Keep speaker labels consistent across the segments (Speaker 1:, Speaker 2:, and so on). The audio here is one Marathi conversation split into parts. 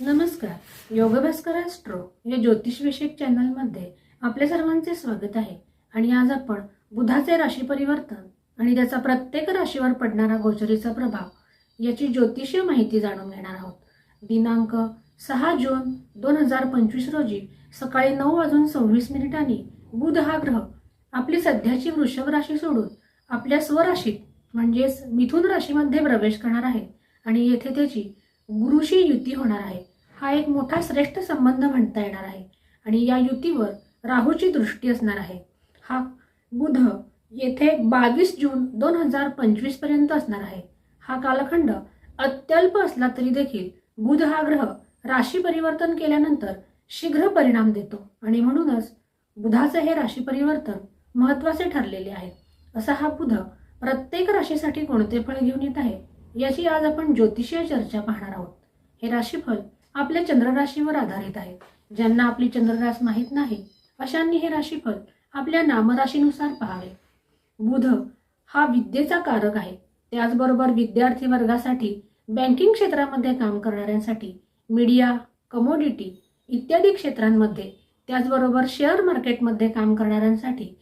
Speaker 1: नमस्कार. योगभास्कर ॲस्ट्रो या ज्योतिषविषयक चॅनलमध्ये आपल्या सर्वांचे स्वागत आहे. आणि आज आपण बुधाचे राशी परिवर्तन आणि त्याचा प्रत्येक राशीवर पडणारा गोचरीचा प्रभाव याची ज्योतिषीय माहिती जाणून घेणार आहोत. दिनांक सहा जून दोन हजार पंचवीस रोजी सकाळी नऊ वाजून सव्वीस मिनिटांनी बुध हा ग्रह आपली सध्याची वृषभ राशी सोडून आपल्या स्वराशीत म्हणजेच मिथुन राशीमध्ये प्रवेश करणार आहे. आणि येथे त्याची गुरुशी युती होणार आहे. हा एक मोठा श्रेष्ठ संबंध म्हणता येणार आहे. आणि या युतीवर राहूची दृष्टी असणार आहे. हा बुध येथे बावीस जून दोन हजार पंचवीसपर्यंत असणार आहे. हा कालखंड अत्यल्प असला तरी देखील बुध हा ग्रह राशी परिवर्तन केल्यानंतर शीघ्र परिणाम देतो. आणि म्हणूनच बुधाचे हे राशी परिवर्तन महत्त्वाचे ठरलेले आहे. असा हा बुध प्रत्येक राशीसाठी कोणते फळ घेऊन येत आहे? याची आज आपण ज्योतिषीय चर्चा पाहणार आहोत. हे राशीफल आपल्या चंद्रराशीवर आधारित आहे. ज्यांना आपली चंद्ररास माहीत नाही अशांनी हे राशीफल आपल्या नामराशीनुसार पाहावे. बुध हा विद्येचा कारक आहे. त्याचबरोबर विद्यार्थी वर्गासाठी बँकिंग क्षेत्रामध्ये काम करणाऱ्यांसाठी मीडिया कमोडिटी इत्यादी क्षेत्रांमध्ये त्याचबरोबर शेअर मार्केटमध्ये काम करणाऱ्यांसाठी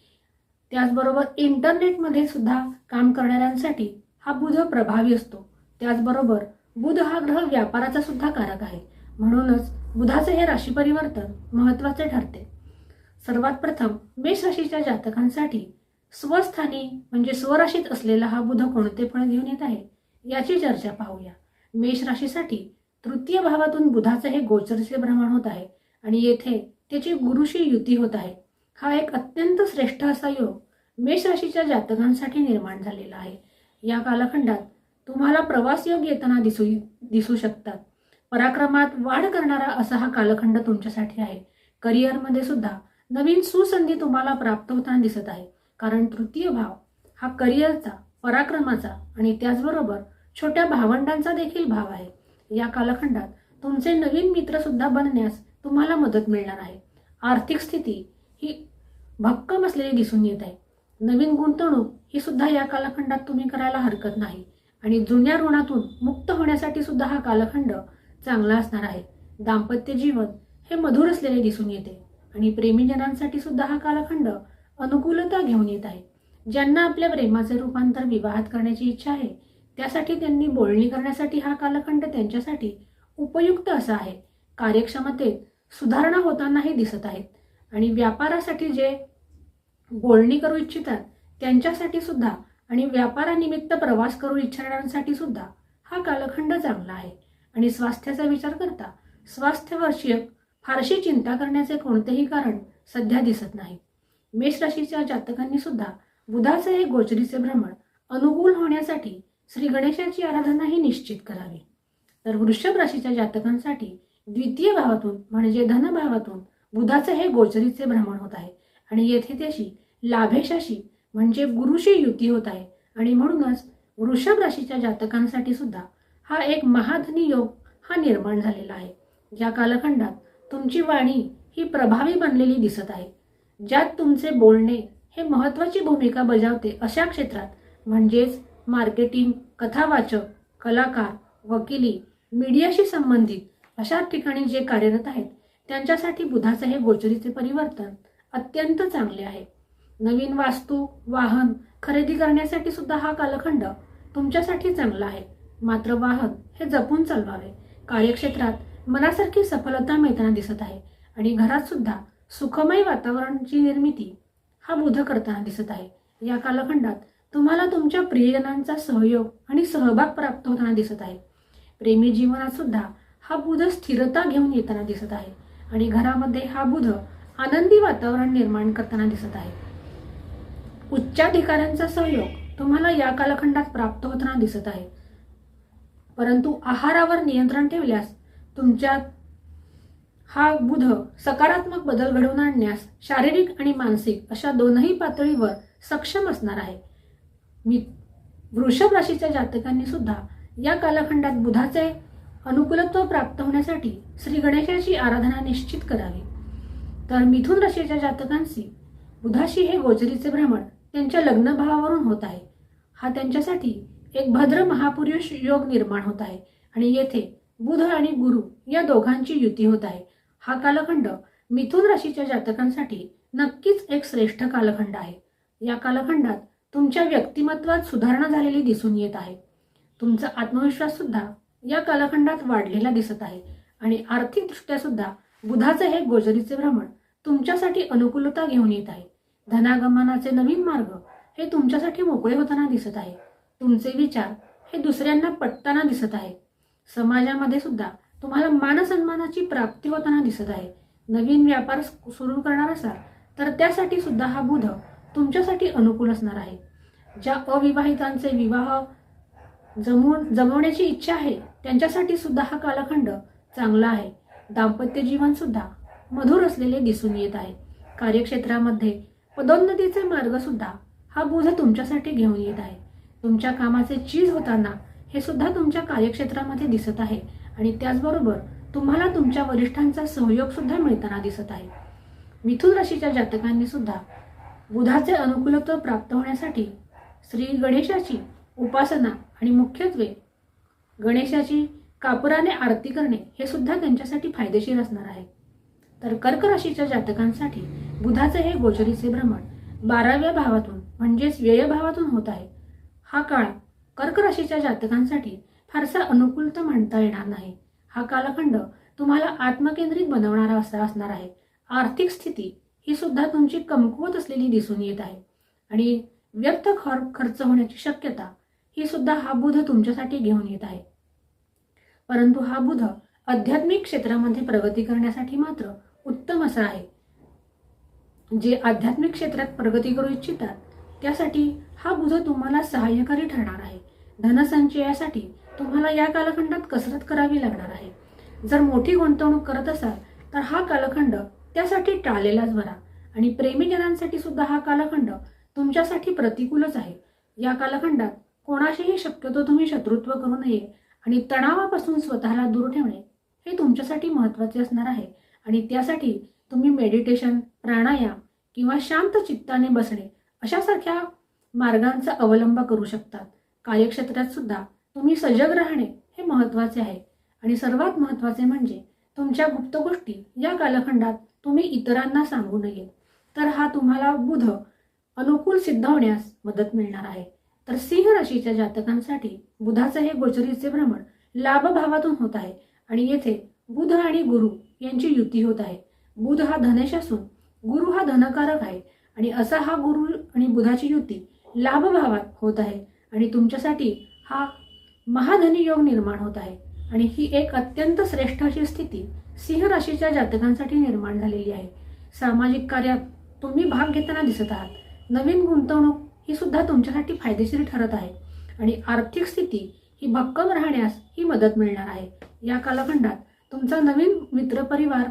Speaker 1: त्याचबरोबर इंटरनेटमध्ये सुद्धा काम करणाऱ्यांसाठी हा बुध प्रभावी असतो. त्याचबरोबर बुध हा ग्रह व्यापाराचा सुद्धा कारक आहे. म्हणूनच बुधाचे हे राशी परिवर्तन महत्त्वाचे ठरते. सर्वात प्रथम मेष राशीच्या जातकांसाठी स्वस्थानी म्हणजे स्वराशीत असलेला हा बुध कोणते फळ घेऊन येत आहे याची चर्चा पाहूया. मेष राशीसाठी तृतीय भावातून बुधाचे हे गोचरचे भ्रमण होत आहे आणि येथे त्याची गुरुशी युती होत आहे. हा एक अत्यंत श्रेष्ठ असा योग मेष राशीच्या जातकांसाठी निर्माण झालेला आहे. या कालखंडात तुम्हाला प्रवास योग येताना दिसू दिसू शकतात. पराक्रमात वाढ करणारा असा हा कालखंड तुमच्यासाठी आहे. करिअरमध्ये सुद्धा नवीन सुसंधी तुम्हाला प्राप्त होताना दिसत आहे. कारण तृतीय भाव हा करिअरचा पराक्रमाचा आणि त्याचबरोबर छोट्या भावंडांचा देखील भाव आहे. या कालखंडात तुमचे नवीन मित्र सुद्धा बनण्यास तुम्हाला मदत मिळणार आहे. आर्थिक स्थिती ही भक्कम असलेली दिसून येत आहे. नवीन गुंतवणूक ही सुद्धा या कालखंडात तुम्ही करायला हरकत नाही. आणि जुन्या ऋणातून मुक्त होण्यासाठी सुद्धा हा कालखंड चांगला असणार आहे. दाम्पत्य जीवन हे मधुर असलेले दिसून येते आणि प्रेमीजनांसाठी सुद्धा हा कालखंड अनुकूलता घेऊन येत आहे. ज्यांना आपल्या प्रेमाचे रूपांतर विवाहात करण्याची इच्छा आहे त्यासाठी त्यांनी बोलणी करण्यासाठी हा कालखंड त्यांच्यासाठी उपयुक्त असा आहे. कार्यक्षमतेत सुधारणा होतानाही दिसत आहेत आणि व्यापारासाठी जे बोलणी करू इच्छितात त्यांच्यासाठी सुद्धा आणि व्यापारानिमित्त प्रवास करू इच्छणाऱ्यांसाठी सुद्धा हा कालखंड चांगला आहे. आणि स्वास्थ्याचा विचार करता स्वास्थ्यवर्षीयक फारशी चिंता करण्याचे कोणतेही कारण सध्या दिसत नाही. मेष राशीच्या जातकांनी सुद्धा बुधाचे हे गोचरीचे भ्रमण अनुकूल होण्यासाठी श्री गणेशाची आराधनाही निश्चित करावी. तर वृषभ राशीच्या जातकांसाठी द्वितीय भावातून म्हणजे धनभावातून बुधाचे हे गोचरीचे भ्रमण होत आहे. आणि येथे त्याशी लाभेशाशी म्हणजे गुरुशी युती होत आहे. आणि म्हणूनच वृषभ राशीच्या जातकांसाठी सुद्धा हा एक महाधनी योग हा निर्माण झालेला आहे. या कालखंडात तुमची वाणी ही प्रभावी बनलेली दिसत आहे. ज्यात तुमचे बोलणे हे महत्त्वाची भूमिका बजावते अशा क्षेत्रात म्हणजेच मार्केटिंग कथावाचक कलाकार वकिली मीडियाशी संबंधित अशा ठिकाणी जे कार्यरत आहेत त्यांच्यासाठी बुधाचं हे गोचरीचे परिवर्तन अत्यंत चांगले आहे. नवीन वास्तू वाहन खरेदी करण्यासाठी सुद्धा हा कालखंड तुमच्यासाठी चांगला आहे. मात्र वाहन हे जपून चालवावे. कार्यक्षेत्रात मनासारखी सफलता मिळताना दिसत आहे आणि घरात सुद्धा सुखमय वातावरणाची निर्मिती हा बुध करताना दिसत आहे. या कालखंडात तुम्हाला तुमच्या प्रियजनांचा सहयोग आणि सहभाग प्राप्त होताना दिसत आहे. प्रेमी जीवनात सुद्धा हा बुध स्थिरता घेऊन येताना दिसत आहे आणि घरामध्ये हा बुध आनंदी वातावरण निर्माण करताना दिसत आहे. उच्चाधिकाऱ्यांचा सहयोग तुम्हाला या कालखंडात प्राप्त होताना दिसत आहे. परंतु आहारावर नियंत्रण ठेवल्यास तुमच्यात हा बुध सकारात्मक बदल घडवून आणण्यास शारीरिक आणि मानसिक अशा दोनही पातळीवर सक्षम असणार आहे. मी वृषभ राशीच्या जातकांनी सुद्धा या कालखंडात बुधाचे अनुकूलत्व प्राप्त होण्यासाठी श्री गणेशाची आराधना निश्चित करावी. तर मिथुन राशीच्या जातकांशी बुधाशी हे गोचरीचे भ्रमण त्यांच्या लग्नभावावरून होत आहे. हा त्यांच्यासाठी एक भद्र महापुरुष योग निर्माण होत आहे आणि येथे बुध आणि गुरु या दोघांची युती होत आहे. हा कालखंड मिथुन राशीच्या जातकांसाठी नक्कीच एक श्रेष्ठ कालखंड आहे. या कालखंडात तुमच्या व्यक्तिमत्वात सुधारणा झालेली दिसून येत आहे. तुमचा आत्मविश्वास सुद्धा या कालखंडात वाढलेला दिसत आहे आणि आर्थिकदृष्ट्या सुद्धा बुधाचं हे गोजरीचे भ्रमण तुमच्यासाठी अनुकूलता घेऊन येत आहे. धनागमनाचे नवीन मार्ग हे तुमच्यासाठी मोकळे होताना दिसत आहे. तुमचे विचार हे दुसऱ्यांना पटताना दिसत आहे. समाजामध्ये सुद्धा तुम्हाला मानसन्मानाची प्राप्ती होताना दिसत आहे. नवीन व्यापार सुरू करणार असाल तर त्यासाठी सुद्धा हा बुध तुमच्यासाठी अनुकूल असणार आहे. ज्या अविवाहितांचे विवाह जमवून जमवण्याची इच्छा आहे त्यांच्यासाठी सुद्धा हा कालखंड चांगला आहे. दाम्पत्य जीवन सुद्धा मधुर असलेले दिसून येत आहे. कार्यक्षेत्रामध्ये पदोन्नतीचा मार्ग सुद्धा हा बोध तुमच्यासाठी घेऊन येत आहे. तुमच्या कामाचे चीज होताना हे सुद्धा तुमच्या कार्यक्षेत्रामध्ये दिसत आहे आणि त्याचबरोबर तुम्हाला तुमच्या वरिष्ठांचा सहयोग सुद्धा मिळताना दिसत आहे. मिथुन राशीच्या जातकांनी सुद्धा बुधाचे अनुकूलत्व प्राप्त होण्यासाठी श्री गणेशाची उपासना आणि मुख्यत्वे गणेशाची कापुराने आरती करणे हे सुद्धा त्यांच्यासाठी फायदेशीर असणार आहे. तर कर्क राशीच्या जातकांसाठी बुधाचे हे गोचरीचे भ्रमण बाराव्या भावातून म्हणजेच व्ययभावातून होत आहे. हा काळ कर्क राशीच्या जातकांसाठी फारसा अनुकूल तर म्हणता येणार नाही. हा कालखंड तुम्हाला आत्मकेंद्रित बनवणारा असा असणार आहे. आर्थिक स्थिती ही सुद्धा तुमची कमकुवत असलेली दिसून येत आहे. आणि व्यर्थ खर खर्च होण्याची शक्यता ही सुद्धा हा बुध तुमच्यासाठी घेऊन येत आहे. परंतु हा बुध आध्यात्मिक क्षेत्रामध्ये प्रगती करण्यासाठी मात्र उत्तम असा आहे. जे आध्यात्मिक क्षेत्रात प्रगती करू इच्छितात त्यासाठी हा बुध तुम्हाला सहाय्यकारी ठरणार आहे. धनसंचयासाठी तुम्हाला या कालखंडात कसरत करावी लागणार आहे. जर मोठी गुंतवणूक करत असाल तर हा कालखंड त्यासाठी टाळलेलाच बरा. आणि प्रेमीजनांसाठी सुद्धा हा कालखंड तुमच्यासाठी प्रतिकूलच आहे. या कालखंडात कोणाशीही शक्यतो तुम्ही शत्रुत्व करू नये आणि तणावापासून स्वतःला दूर ठेवणे हे तुमच्यासाठी महत्त्वाचे असणार आहे. आणि त्यासाठी तुम्ही मेडिटेशन प्राणायाम किंवा शांत चित्ताने बसणे अशासारख्या मार्गांचा अवलंब करू शकतात. कार्यक्षेत्रात सुद्धा तुम्ही सजग राहणे हे महत्त्वाचे आहे. आणि सर्वात महत्त्वाचे म्हणजे तुमच्या गुप्त गोष्टी या कालखंडात तुम्ही इतरांना सांगू नये तर हा तुम्हाला बुध अनुकूल सिद्ध होण्यास मदत मिळणार आहे. तर सिंह राशीच्या जातकांसाठी बुधाचे हे गोचरीचे भ्रमण लाभभावातून होत आहे. आणि येथे बुध आणि गुरु यांची युती होत आहे. बुध हा धनेश असून गुरु हा धनकारक आहे आणि असा हा गुरु आणि बुधाची युती लाभभावात होत आहे आणि तुमच्यासाठी हा महाधनी योग निर्माण होत आहे आणि ही एक अत्यंत श्रेष्ठ अशी स्थिती सिंह राशीच्या जातकांसाठी निर्माण झालेली आहे. सामाजिक कार्यात तुम्ही भाग घेताना दिसत आहात. नवीन गुंतवणूक ही सुद्धा तुमच्यासाठी फायदेशीर ठरत आहे आणि आर्थिक स्थिती ही भक्कम राहण्यास ही मदत मिळणार आहे. या कालखंडात तुमचा नवीन मित्रपरिवार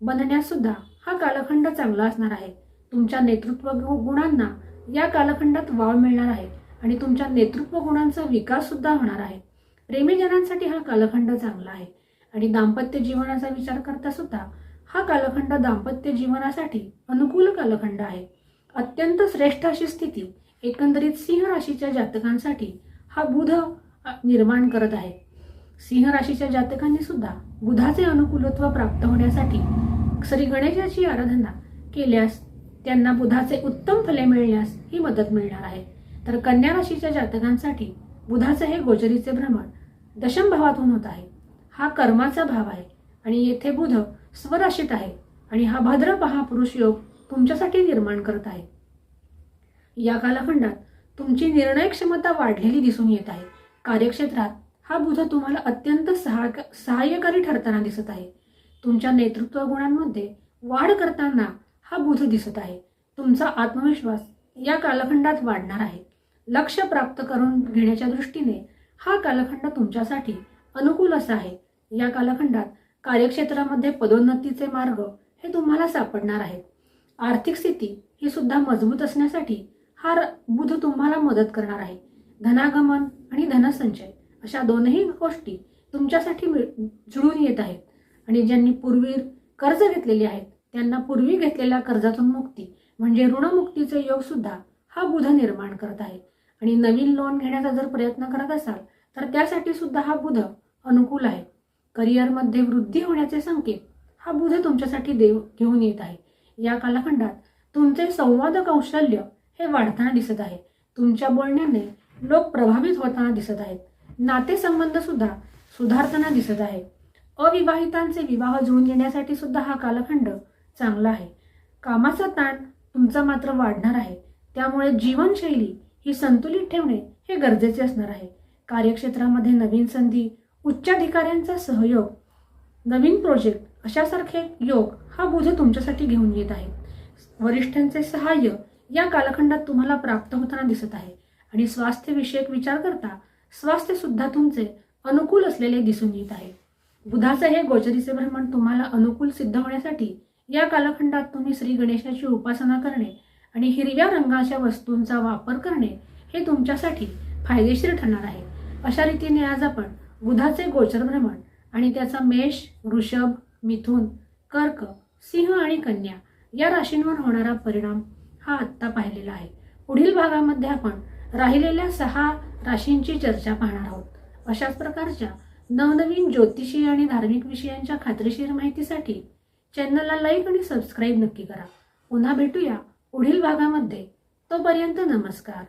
Speaker 1: बनण्यास सुद्धा हा कालखंड चांगला असणार आहे. तुमच्या नेतृत्व गु- गुणांना या कालखंडात वाव मिळणार आहे आणि तुमच्या नेतृत्व गुणांचा विकास सुद्धा होणार आहे. प्रेमीजनांसाठी हा कालखंड चांगला आहे आणि दाम्पत्य जीवनाचा विचार करता सुद्धा हा कालखंड दाम्पत्य जीवनासाठी अनुकूल कालखंड आहे. अत्यंत श्रेष्ठ अशी स्थिती एकंदरीत सिंह राशीच्या जातकांसाठी हा बुध निर्माण करत आहे. सिंह राशीच्या जातकांनी सुद्धा बुधाचे अनुकूलत्व प्राप्त होण्यासाठी श्री गणेशाची आराधना केल्यास त्यांना बुधाचे उत्तम फले मिळण्यास ही मदत मिळणार आहे. तर कन्या राशीच्या जातकांसाठी बुधाचे हे गोचरीचे भ्रमण दशम भावातून होत आहे. हा कर्माचा भाव आहे आणि येथे बुध स्वराशीत आहे आणि हा भद्र महापुरुष योग तुमच्यासाठी निर्माण करत आहे. या कालखंडात तुमची निर्णय क्षमता वाढलेली दिसून येत आहे. कार्यक्षेत्रात हा बुध तुम्हाला अत्यंत सहायक सहाय्यकारी ठरताना दिसत आहे. तुमच्या नेतृत्व गुणांमध्ये वाढ करताना हा बुध दिसत आहे. तुमचा आत्मविश्वास या कालखंडात वाढणार आहे. लक्ष प्राप्त करून घेण्याच्या दृष्टीने हा कालखंड तुमच्यासाठी अनुकूल असा आहे. या कालखंडात कार्यक्षेत्रामध्ये पदोन्नतीचे मार्ग हे तुम्हाला सापडणार आहेत. आर्थिक स्थिती ही सुद्धा मजबूत असण्यासाठी हा र- बुध तुम्हाला मदत करणार आहे. धनागमन आणि धनसंचय. अशा दोनही गोष्टी तुमच्यासाठी मिळ- जुळून येत आहेत. आणि ज्यांनी पूर्वी कर्ज घेतलेले आहेत त्यांना पूर्वी घेतलेल्या कर्जातून मुक्ती म्हणजे ऋणमुक्तीचे योग सुद्धा हा बुध निर्माण करत आहे. आणि नवीन लोन घेण्याचा जर प्रयत्न करत असाल तर त्यासाठी सुद्धा हा बुध अनुकूल आहे. करिअरमध्ये वृद्धी होण्याचे संकेत हा बुध तुमच्यासाठी देव घेऊन येत आहे. या कालखंडात तुमचे संवाद कौशल्य हे वाढताना दिसत आहे. तुमच्या बोलण्याने लोक प्रभावित होताना दिसत आहेत. नातेसंबंध सुद्धा सुधारताना दिसत आहे. अविवाहितांचे विवाह जुळून येण्यासाठी सुद्धा हा कालखंड चांगला आहे. कामाचा ताण तुमचा मात्र वाढणार आहे. त्यामुळे जीवनशैली ही संतुलित ठेवणे हे गरजेचे असणार आहे. कार्यक्षेत्रामध्ये नवीन संधी उच्चाधिकाऱ्यांचा सहयोग नवीन प्रोजेक्ट अशासारखे योग हा बुध तुमच्यासाठी घेऊन येत आहे. वरिष्ठांचे सहाय्य या कालखंडात तुम्हाला प्राप्त होताना दिसत आहे. आणि स्वास्थ्यविषयक विचार करता स्वास्थ्य सुद्धा तुमचे अनुकूल असलेले दिसून येत आहे. बुधाचे हे गोचरीचे भ्रमण तुम्हाला अनुकूल सिद्ध होण्यासाठी या कालखंडात तुम्ही श्री गणेशाची उपासना करणे आणि हिरव्या रंगाच्या वस्तूंचा वापर करणे हे तुमच्यासाठी फायदेशीर ठरणार आहे. अशा रीतीने आज आपण बुधाचे गोचर भ्रमण आणि त्याचा मेष वृषभ मिथुन कर्क सिंह आणि कन्या या राशींवर होणारा परिणाम हा आत्ता पाहिलेला आहे. पुढील भागामध्ये आपण राहिलेल्या सहा राशींची चर्चा पाहणार आहोत. अशाच प्रकारच्या नवनवीन ज्योतिषी आणि धार्मिक विषयांच्या खात्रीशीर माहितीसाठी चॅनलला लाईक आणि सबस्क्राईब नक्की करा. पुन्हा भेटूया पुढील भागामध्ये. तोपर्यंत नमस्कार.